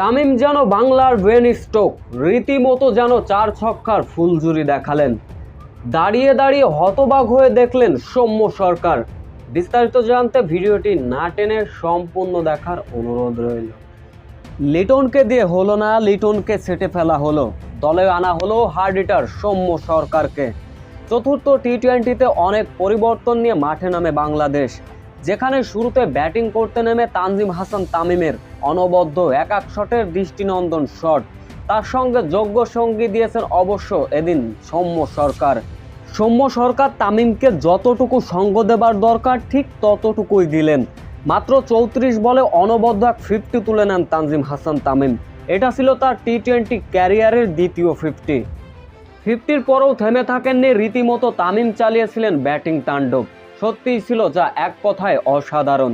তামিম যেন বাংলার brain stroke রীতিমতো যেন চার ছক্কার ফুলঝুরি দেখালেন। দাঁড়িয়ে দাঁড়িয়ে হতবাক হয়ে দেখলেন সৌম্য সরকার। বিস্তারিত জানতে ভিডিওটি না টেনে সম্পূর্ণ দেখার অনুরোধ রইল। লিটনকে দিয়ে হলো না, লিটনকে সেটে ফেলা হলো। দলে আনা হলো হার্ড হিটার সৌম্য সরকারকে। চতুর্থ টি টোয়েন্টিতে অনেক পরিবর্তন নিয়ে মাঠে নামে বাংলাদেশ। যেখানে শুরুতে ব্যাটিং করতে নেমে তানজিম হাসান তামিমের অনবদ্য এক এক শটের দৃষ্টিনন্দন শট। তার সঙ্গে যোগ্য সঙ্গী দিয়েছেন অবশ্য এদিন সৌম্য সরকার। সৌম্য সরকার তামিমকে যতটুকু সঙ্গ দেবার দরকার, ঠিক ততটুকুই দিলেন। মাত্র চৌত্রিশ বলে অনবদ্য এক ফিফটি তুলে নেন তানজিম হাসান তামিম। এটা ছিল তার টি টোয়েন্টি ক্যারিয়ারের দ্বিতীয় ফিফটি। ফিফটির পরেও থেমে থাকেননি, রীতিমতো তামিম চালিয়েছিলেন ব্যাটিং তাণ্ডব। সত্যিই ছিল যা এক কথায় অসাধারণ।